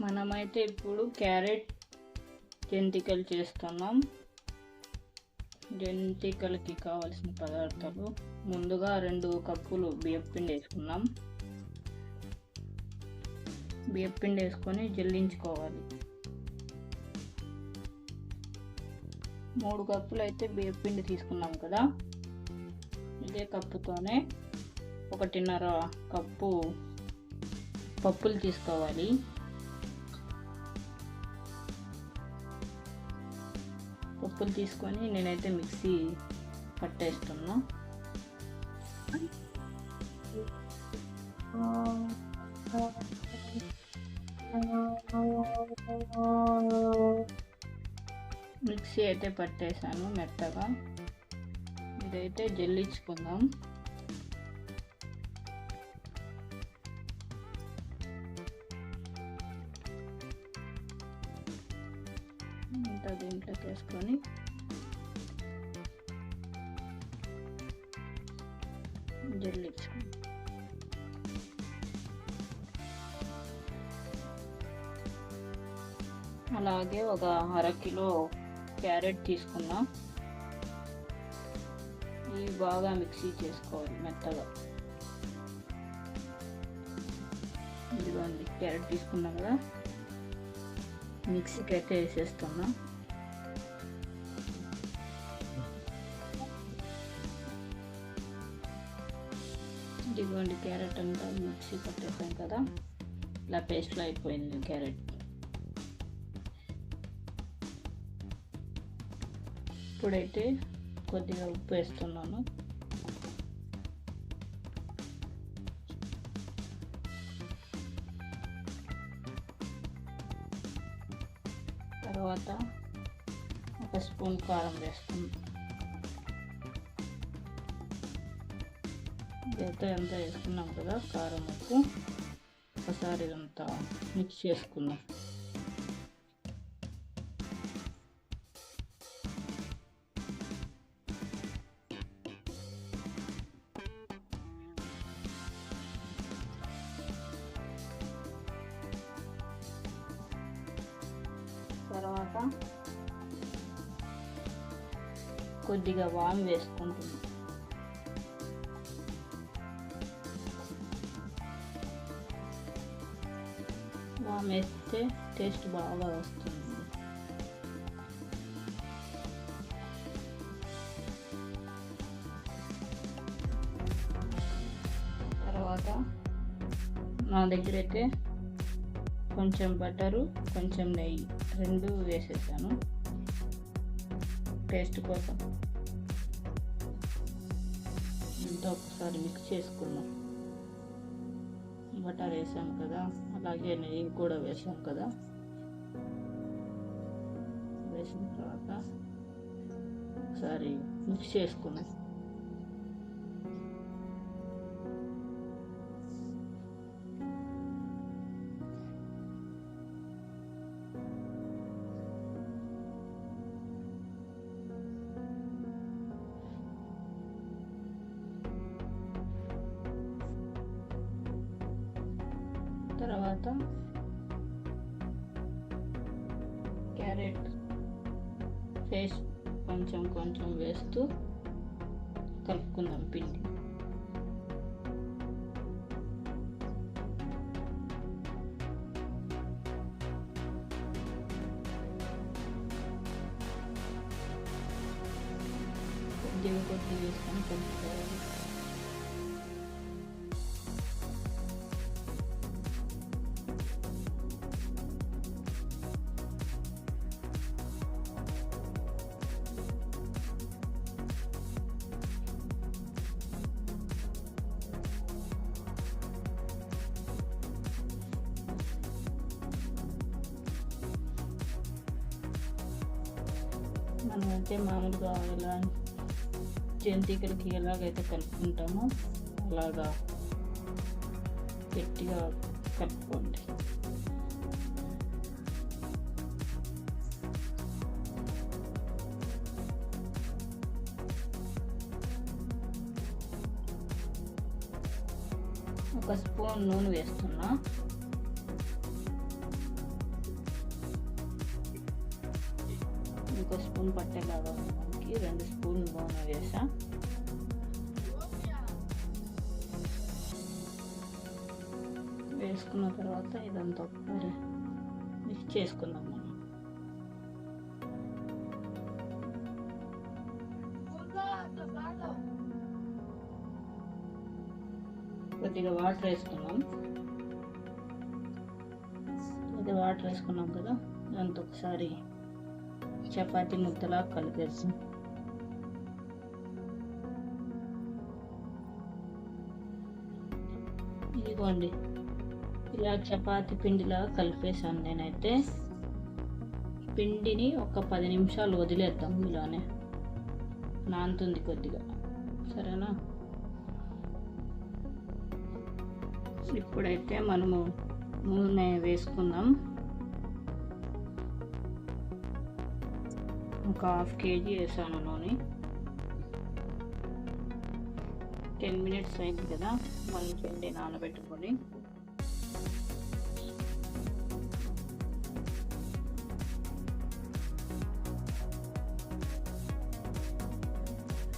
మనమైతే ఇప్పుడు క్యారెట్ జంతికలు చేస్తున్నాం. జంతికలకి కావాల్సిన పదార్థాలు ముందుగా రెండు కప్పులు బియ్యపిండి వేసుకున్నాం బియ్యపిండి వేసుకొని జల్లించుకోవాలి. మూడు కప్పులు అయితే బియ్యపిండి తీసుకున్నాం కదా. ఇదే కప్పుతోనే ఒకటిన్నర కప్పు పప్పులు తీసుకోవాలి. పప్పులు తీసుకొని నేనైతే మిక్సీ పట్టేస్తున్నా. మిక్సీ అయితే పట్టేశాను మెత్తగా. ఇదైతే జల్లించుకుందాం. చేసుకొని అలాగే ఒక అర కిలో క్యారెట్ తీసుకున్నా. ఇవి బాగా మిక్సీ చేసుకోవాలి మెత్తగా. ఇదిగోండి క్యారెట్ తీసుకున్నాం కదా. మిక్సీకి అయితే వేసేస్తున్నా. ఇదిగోండి క్యారెట్ అంతా మిక్సీ పట్టేసాం కదా. ఇలా పేస్ట్లో అయిపోయింది క్యారెట్. ఇప్పుడైతే కొద్దిగా ఉప్పు వేస్తున్నాను. తర్వాత ఒక స్పూన్ కారం వేస్తాను ఇదైతే ఎంత వేసుకున్నాం కదా కారం ఉప్పు ఒకసారి ఇదంతా మిక్స్ చేసుకుందాం తర్వాత కొద్దిగా వామ్ వేసుకుంటుంది వామ్ వేస్తే టేస్ట్ బాగా వస్తుంది తర్వాత నా దగ్గర అయితే కొంచెం బటరు కొంచెం నెయ్యి రెండు వేసేసాను టేస్ట్ కోసం ఇంత ఒకసారి మిక్స్ చేసుకున్నాం బటర్ వేసాము కదా అలాగే నెయ్యి కూడా వేసాం కదా. వేసిన తర్వాత ఒకసారి మిక్స్ చేసుకున్నాం. తర్వాత క్యారెట్ ఫేస్ కొంచెం కొంచెం వేస్తూ కలుపుకుందాం పిండి. కొద్దిగా కొద్దిగా వేసుకొని కలుపుకోవాలి. మనమైతే మామూలుగా ఎలా జంతికలకి ఎలాగైతే కలుపుకుంటామో అలాగా గట్టిగా కలుపుకోండి. ఒక స్పూన్ నూనె వేస్తున్నా. ఒక స్పూన్ పట్టేలాగా మనకి రెండు స్పూన్ నూనె వేసా వేసుకున్న తర్వాత ఇదంతా ఒకసారి మిక్స్ చేసుకుందాం మనం కొద్దిగా వాటర్ వేసుకున్నాం ఇది వాటర్ వేసుకున్నాం కదా దాంతో ఒకసారి చపాతి ముద్దలా కలిపేస్తాం ఇదిగోండి ఇలా చపాతి పిండిలా కలిపేసాను నేనైతే. పిండిని ఒక పది నిమిషాలు వదిలేద్దాం ఇలానే. నాంతుంది కొద్దిగా. సరేనా? ఇప్పుడైతే మనము నూనె వేసుకుందాం. ఒక హాఫ్ కేజీ వేసాను నూనె టెన్ మినిట్స్ అయింది కదా మళ్ళీ పిండి నానబెట్టుకొని.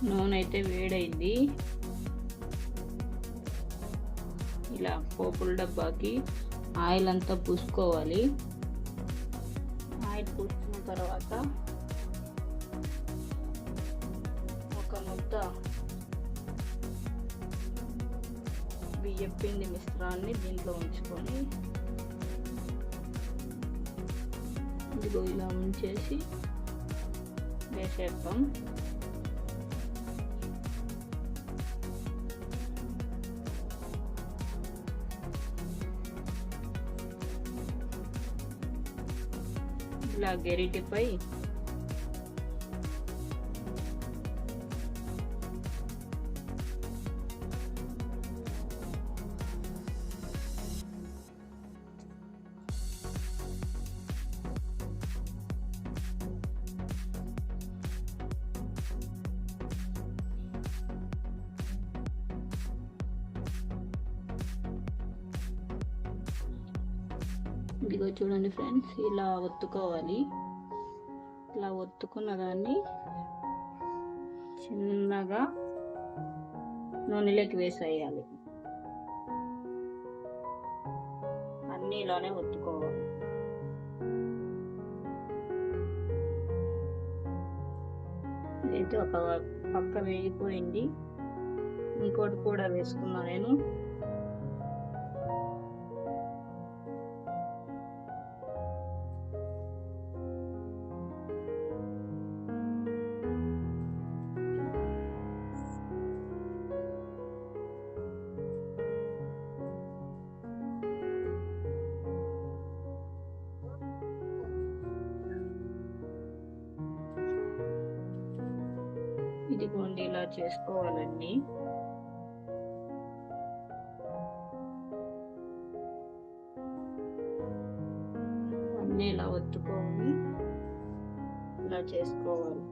నూనె అయితే వేడైంది. ఇలా పోపుల డబ్బాకి ఆయిల్ అంతా పూసుకోవాలి. అంతా బియ్యం పిండి మిశ్రాన్ని దీంట్లో ఉంచుకొని ఇదిగో ఇలా ఉంచేసి వేసేద్దాం. ఇలా గెరిటిపై ఇదిగో చూడండి ఫ్రెండ్స్ ఇలా ఒత్తుకోవాలి. ఇలా ఒత్తుకున్న దాన్ని చిన్నగా నూనెలోకి వేసేయాలి. అన్నీ ఇలానే ఒత్తుకోవాలి. అయితే ఒక పక్క వేగిపోయింది. ఇంకోటి కూడా వేసుకున్నా నేను. ఇదిగోండి ఇలా చేసుకోవాలండి. అన్నీ ఇలా ఒత్తుకొని ఇలా చేసుకోవాలి.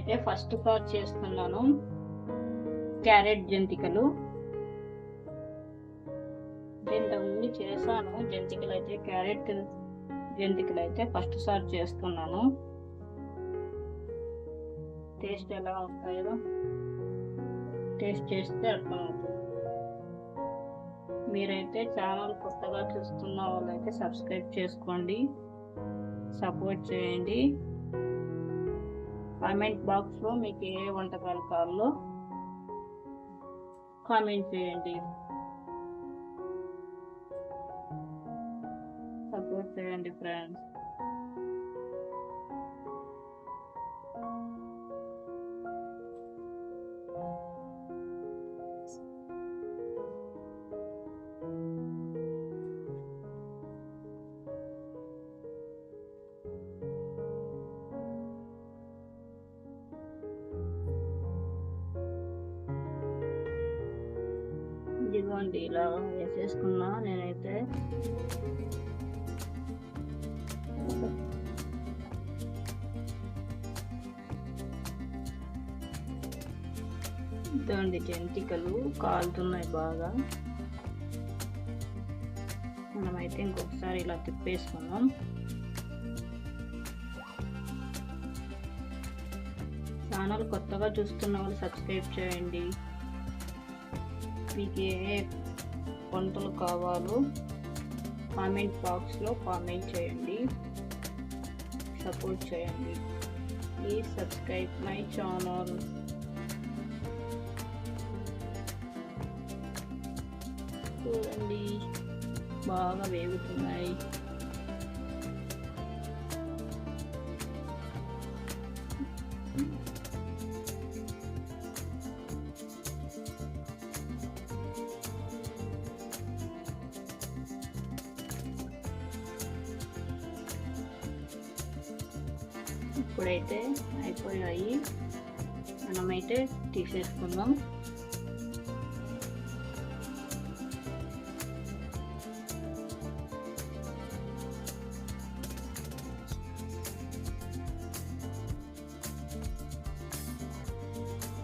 నేనైతే ఫస్ట్ కార్ చేస్తున్నాను. క్యారెట్ జంతికలు. ఇంతకుముందు చేశాను. జంతికలు అయితే క్యారెట్ జంతికలు అయితే ఫస్ట్ సారి చేస్తున్నాను. టేస్ట్ ఎలా వస్తాయో టేస్ట్ చేస్తే అర్థమవుతుంది. మీరైతే ఛానల్ కొత్తగా చూస్తున్న వాళ్ళైతే సబ్స్క్రైబ్ చేసుకోండి. సపోర్ట్ చేయండి. కామెంట్ బాక్స్లో మీకు ఏ వంటకాలు కావాలో కామెంట్ చేయండి. సపోర్ట్ చేయండి ఫ్రెండ్స్. ఇదిగోండి ఇలా వేసేసుకున్నా నేనైతే. ఇదిగోండి జంతికలు కాలుతున్నాయి బాగా. మనమైతే ఇంకొకసారి ఇలా తిప్పేసుకున్నాం ఛానల్ కొత్తగా చూస్తున్న వాళ్ళు సబ్స్క్రైబ్ చేయండి. మీకు ఏ వంటలు కావాలో కామెంట్ బాక్స్లో కామెంట్ చేయండి. సపోర్ట్ చేయండి. Please subscribe my channel. చూడండి. బాగా వేగుతున్నాయి. ఇప్పుడైతే అయిపోయాయి. మనమైతే తీసేసుకుందాం.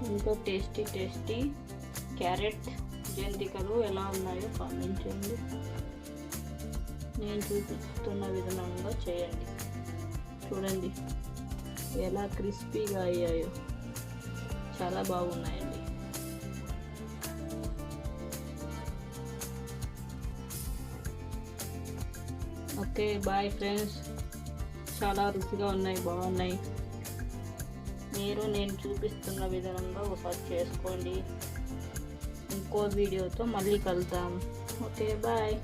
ఎంతో టేస్టీ టేస్టీ క్యారెట్ జంతికలు ఎలా ఉన్నాయో కామెంట్ చేయండి. నేను చూపిస్తున్న విధానంగా చేయండి. చూడండి. ఎలా క్రిస్పీగా అయ్యాయో. చాలా బాగున్నాయండి. Okay bye friends. చాలా రుచిగా ఉన్నాయి బాగున్నాయి. మీరు నేను చూపిస్తున్న విధంగా ఒకసారి చేసుకోండి. ఇంకో వీడియోతో మళ్ళీ కలుద్దాం. Okay bye.